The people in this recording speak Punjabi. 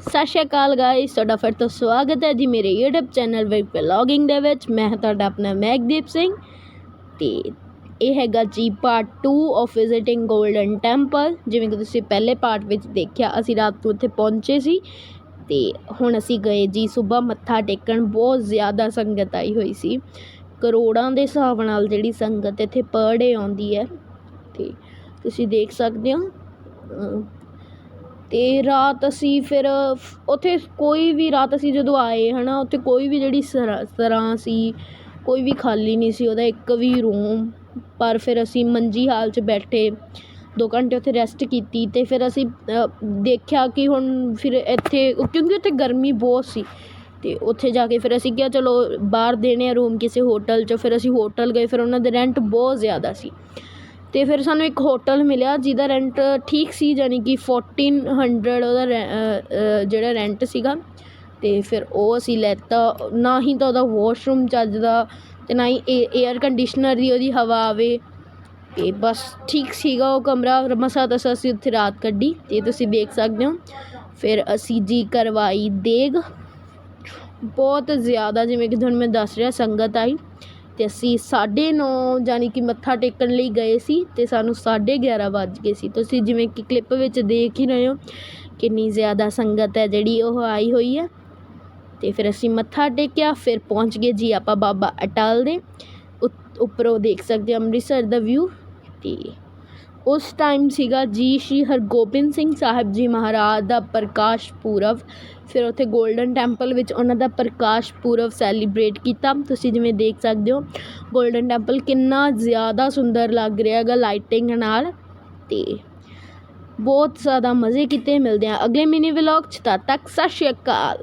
ਸਤਿ ਸ਼੍ਰੀ ਅਕਾਲ ਗਾਇਸ ਤੁਹਾਡਾ ਫਿਰ ਤੋਂ ਸਵਾਗਤ ਹੈ ਜੀ ਮੇਰੇ YouTube ਚੈਨਲ ਵਿੱਚ ਵਲੌਗਿੰਗ ਦੇ ਵਿੱਚ। ਮੈਂ ਤੁਹਾਡਾ ਆਪਣਾ ਮੈਗਦੀਪ ਸਿੰਘ ਤੇ ਇਹ ਹੈਗਾ ਜੀ part 2 of visiting Golden Temple ਜਿਵੇਂ ਕਿ ਤੁਸੀਂ ਪਹਿਲੇ ਪਾਰਟ ਵਿੱਚ ਦੇਖਿਆ, ਅਸੀਂ ਰਾਤ ਨੂੰ ਉੱਥੇ ਪਹੁੰਚੇ ਸੀ ਤੇ ਹੁਣ ਅਸੀਂ ਗਏ ਜੀ ਸਵੇਰ ਮੱਥਾ ਟੇਕਣ। ਬਹੁਤ ਜ਼ਿਆਦਾ ਸੰਗਤ ਆਈ ਹੋਈ ਸੀ। ਕਰੋੜਾਂ ਦੇ ਹਿਸਾਬ ਨਾਲ ਜਿਹੜੀ ਸੰਗਤ ਇੱਥੇ ਪਰ ਡੇ ਆਉਂਦੀ ਹੈ। ਤੇ ਤੁਸੀਂ ਦੇਖ ਸਕਦੇ ਹੋ ਅਤੇ ਰਾਤ ਅਸੀਂ ਫਿਰ ਉੱਥੇ ਕੋਈ ਵੀ ਰਾਤ ਅਸੀਂ ਜਦੋਂ ਆਏ ਹੈ ਨਾ ਉੱਥੇ ਕੋਈ ਵੀ ਜਿਹੜੀ ਸਰਾਂ ਸਰਾਂ ਸੀ, ਕੋਈ ਵੀ ਖਾਲੀ ਨਹੀਂ ਸੀ, ਉਹਦਾ ਇੱਕ ਵੀ ਰੂਮ ਪਰ ਫਿਰ ਅਸੀਂ ਮੰਜੀ ਹਾਲ 'ਚ ਬੈਠੇ, ਦੋ ਘੰਟੇ ਉੱਥੇ ਰੈਸਟ ਕੀਤੀ ਅਤੇ ਫਿਰ ਅਸੀਂ ਦੇਖਿਆ ਕਿ ਹੁਣ ਫਿਰ ਇੱਥੇ, ਕਿਉਂਕਿ ਉੱਥੇ ਗਰਮੀ ਬਹੁਤ ਸੀ ਅਤੇ ਉੱਥੇ ਜਾ ਕੇ ਫਿਰ ਅਸੀਂ ਕਿਹਾ ਚਲੋ ਬਾਹਰ ਦੇਣੇ ਆ ਰੂਮ ਕਿਸੇ ਹੋਟਲ 'ਚ, ਫਿਰ ਅਸੀਂ ਹੋਟਲ ਗਏ, ਫਿਰ ਉਹਨਾਂ ਦੇ ਰੈਂਟ ਬਹੁਤ ਜ਼ਿਆਦਾ ਸੀ। ਅਤੇ ਫਿਰ ਸਾਨੂੰ ਇੱਕ ਹੋਟਲ ਮਿਲਿਆ ਜਿਹਦਾ ਰੈਂਟ ਠੀਕ ਸੀ ਯਾਨੀ ਕਿ 1400 ਉਹਦਾ ਰੈ- ਜਿਹੜਾ ਰੈਂਟ ਸੀਗਾ। ਅਤੇ ਫਿਰ ਉਹ ਅਸੀਂ ਲੈਤਾ, ਨਾ ਹੀ ਤਾਂ ਉਹਦਾ ਵਾਸ਼ਰੂਮ ਚੱਜ ਦਾ ਅਤੇ ਨਾ ਹੀ ਏਅਰ ਕੰਡੀਸ਼ਨਰ ਦੀ ਉਹਦੀ ਹਵਾ ਆਵੇ। ਅਤੇ ਬਸ ਠੀਕ ਸੀਗਾ ਉਹ ਕਮਰਾ ਮਸਾਂ ਤਸਾ ਅਸੀਂ ਉੱਥੇ ਰਾਤ ਕੱਢੀ ਅਤੇ ਤੁਸੀਂ ਦੇਖ ਸਕਦੇ ਹੋ। ਫਿਰ ਅਸੀਂ ਜੀ ਕਰਵਾਈ ਦੇਗ। ਬਹੁਤ ਜ਼ਿਆਦਾ, ਜਿਵੇਂ ਕਿ ਤੁਹਾਨੂੰ ਮੈਂ ਦੱਸ ਰਿਹਾ, ਸੰਗਤ ਆਈ। ਅਤੇ ਅਸੀਂ 9:30 ਯਾਨੀ ਕਿ ਮੱਥਾ ਟੇਕਣ ਲਈ ਗਏ ਸੀ ਅਤੇ ਸਾਨੂੰ 11:30 ਵੱਜ ਗਏ ਸੀ। ਤੁਸੀਂ ਜਿਵੇਂ ਕਿ ਕਲਿੱਪ ਵਿੱਚ ਦੇਖ ਹੀ ਰਹੇ ਹੋ, ਕਿੰਨੀ ਜ਼ਿਆਦਾ ਸੰਗਤ ਹੈ ਜਿਹੜੀ ਉਹ ਆਈ ਹੋਈ ਹੈ। ਅਤੇ ਫਿਰ ਅਸੀਂ ਮੱਥਾ ਟੇਕਿਆ, ਫਿਰ ਪਹੁੰਚ ਗਏ ਜੀ ਆਪਾਂ ਬਾਬਾ ਅਟਲ ਦੇ। ਉ- ਉੱਪਰੋਂ ਦੇਖ ਸਕਦੇ ਹੋ ਅੰਮ੍ਰਿਤਸਰ ਦਾ ਵਿਊ ਅਤੇ ਉਸ ਟਾਈਮ ਸੀਗਾ ਜੀ ਸ਼੍ਰੀ ਹਰਗੋਬਿੰਦ ਸਿੰਘ ਸਾਹਿਬ ਜੀ ਮਹਾਰਾਜ ਦਾ ਪ੍ਰਕਾਸ਼ ਪੁਰਬ। ਫਿਰ ਉੱਥੇ ਗੋਲਡਨ ਟੈਂਪਲ ਵਿੱਚ ਉਹਨਾਂ ਦਾ ਪ੍ਰਕਾਸ਼ ਪੁਰਬ ਸੈਲੀਬ੍ਰੇਟ ਕੀਤਾ। ਤੁਸੀਂ ਜਿਵੇਂ ਦੇਖ ਸਕਦੇ ਹੋ ਗੋਲਡਨ ਟੈਂਪਲ ਕਿੰਨਾ ਜ਼ਿਆਦਾ ਸੁੰਦਰ ਲੱਗ ਰਿਹਾ ਹੈਗਾ ਲਾਈਟਿੰਗ ਨਾਲ। ਅਤੇ ਬਹੁਤ ਜ਼ਿਆਦਾ ਮਜ਼ੇ ਕੀਤੇ, ਮਿਲਦੇ ਆ ਅਗਲੇ ਮਿਨੀ ਵਲੌਗ 'ਚ। ਤਦ ਤੱਕ ਸਤਿ ਸ਼੍ਰੀ ਅਕਾਲ।